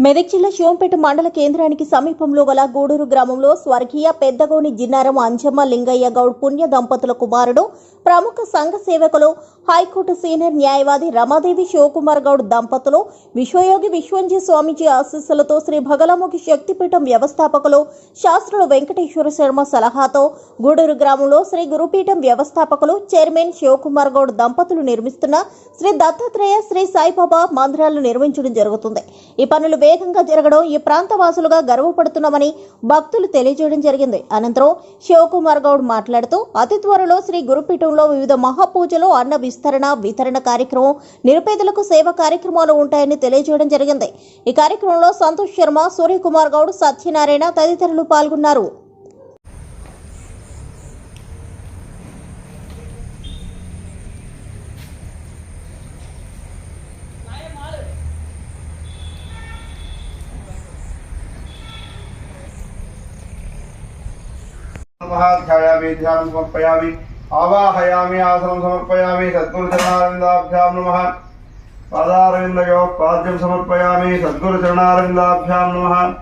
మెదక్ జిల్లా శివంపేట మండల కేంద్రానికి సమీపంలో గల గూడూరు గ్రామంలో స్వర్గీయ పెద్దగోని జిన్నారం అంజమ్మ లింగయ్య గౌడ్ పుణ్య దంపతుల కుమారుడు ప్రముఖ సంఘ సేవకులు హైకోర్టు సీనియర్ న్యాయవాది రమాదేవి శివకుమార్ గౌడ్ దంపతులు విశ్వయోగి విశ్వంజీ స్వామీజీ ఆశీస్సులతో శ్రీ భగలముఖి శక్తిపీఠం వ్యవస్థాపకులు శాస్త్రులు వెంకటేశ్వర శర్మ సలహాతో గూడూరు గ్రామంలో శ్రీ గురుపీఠం వ్యవస్థాపకులు చైర్మన్ శివకుమార్ గౌడ్ దంపతులు నిర్మిస్తున్న శ్రీ దత్తాత్రేయ శ్రీ సాయిబాబా మందిరాలు నిర్మించడం జరుగుతుంది. ఈ పనులు వేగంగా జరగడం ఈ ప్రాంత వాసులుగా గర్వపడుతున్నామని భక్తులు తెలియజేయడం జరిగింది. అనంతరం శివకుమార్ గౌడ్ మాట్లాడుతూ అతి త్వరలో శ్రీ గురుపీఠంలో వివిధ మహాపూజలు అన్న విస్తరణ వితరణ కార్యక్రమం నిరుపేదలకు సేవ కార్యక్రమాలు ఉంటాయని తెలియజేయడం జరిగింది. ఈ కార్యక్రమంలో సంతోష్ శర్మ సూర్యకుమార్ గౌడ్ సత్యనారాయణ తదితరులు పాల్గొన్నారు. ध्यायामि ध्यानं समर्पयामि। आवाहयामि, आसनं समर्पयामि, सद्गुरुचरणारविन्दाभ्यां नमः। पादारविन्दयोः पाद्यं समर्पयामि, सद्गुरुचरणारविन्दाभ्यां नमः।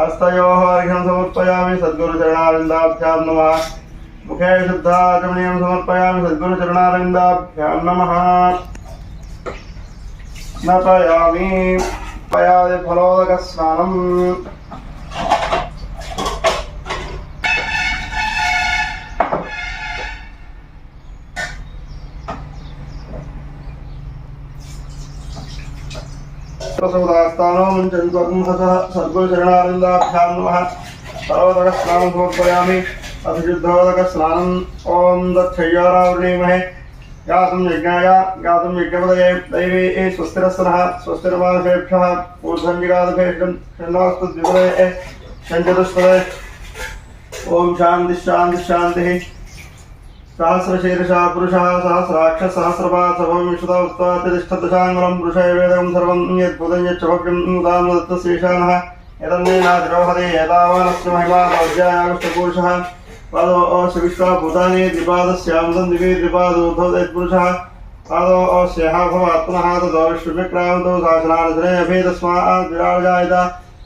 हस्तयोः अर्घ्यं समर्पयामि, सद्गुरुचरणारविन्दाभ्यां नमः। मुखे शुद्धाचमनीयं समर्पयामि, सद्गुरुचरणारविन्दाभ्यां नमः। स्नपयामि पयादि प्रसोदास्तानो मुञ्चन्त्वपुंसः सद्गुरुचरणानन्दाभ्यां नमः सर्वतकस्नानं समर्पयामि अभिशुद्धोदकस्नानम् ॐ दक्षय्यारावृणीमहे ज्ञातुं यज्ञाय ज्ञातुं यज्ञपदये दैवे स्वस्तिरस्तनः स्वस्तिर्मानसेभ्यः ऊर्ध्वञ्जिगादभेषं षण्णास्तु द्विपदये षञ्चतुष्पदये ॐ शान्तिः शान्तिः शान्तिः सहस्रशीर्षा पुरुषः सहस्राक्षसहस्रपात् सर्वं विशुदा उक्त्वा तिष्ठदशाङ्गुलं पुरुषय सर्वं यद्भुतं यच्च भव्यं उदामदत्तश्रीशानः यदन्नेनातिरोहते एतावानस्य महिमा लज्जायागुष्टपुरुषः पादौ अवश्य विश्वा दिवे द्विपादोद्धौ यत्पुरुषः पादौ अवश्यः भवात्मनः ततो विश्वविक्रान्तौ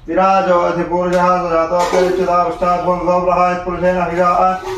विराजोऽधिपुरुषः स जातोऽप्यच्युता प्रहा यत्पुरुषेण अभिजाः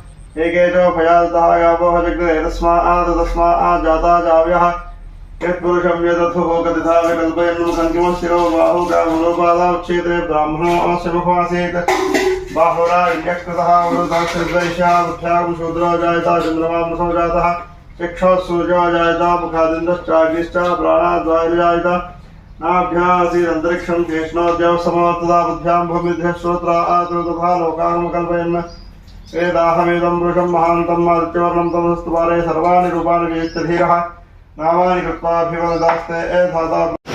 एकेशो भयादतः यावोः जग्रे तस्मात् तस्मात् जाता जाव्यः यत्पुरुषं यदथो गतिथा विकल्पयन्नु कङ्किमशिरो बाहु ग्रामोपादा उच्येते ब्राह्मणो अस्य मुखमासीत् बाहुरा यज्ञकृतः वरुदक्षद्वैश्या मुख्यां शूद्रो जायता चन्द्रमांसो जातः चक्षुः सूर्यो जायता मुखादिन्दश्चाग्निश्च प्राणाद्वायुर्जायता नाभ्यासीदन्तरिक्षं कृष्णोद्यव समवर्तदा बुद्ध्यां भूमिभ्यः श्रोत्रा आतुर्तथा लोकानुकल्पयन् एताहमेदं वृषं महान्तं आदित्यवर्णं तमस्तु पारे सर्वाणि रूपाणि वियुक्तधीरः नामानि एधाता